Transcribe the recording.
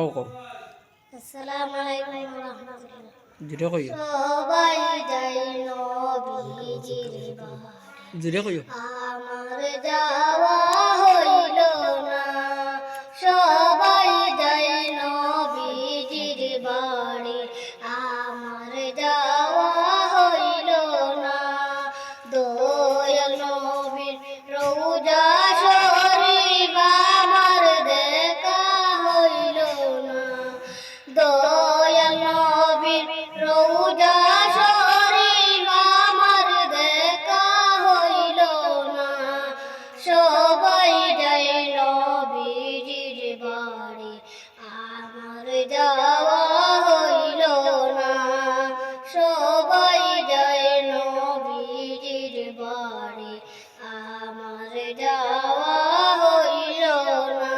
ও কো আসসালামু আলাইকুম ওয়া রাহমাতুল্লাহ। জুড়ে কইও। সবাই যাই নবীজির বাড়ি জুড়ে কইও। আমার যাওয়া রোজা শরীফ আমার দেখা হইল না। সবাই যাই নবীজির বাড়ি, আমার যাওয়া হইল না। সবাই যাই নবীজির বাড়ি, আমার যাওয়া হইল না।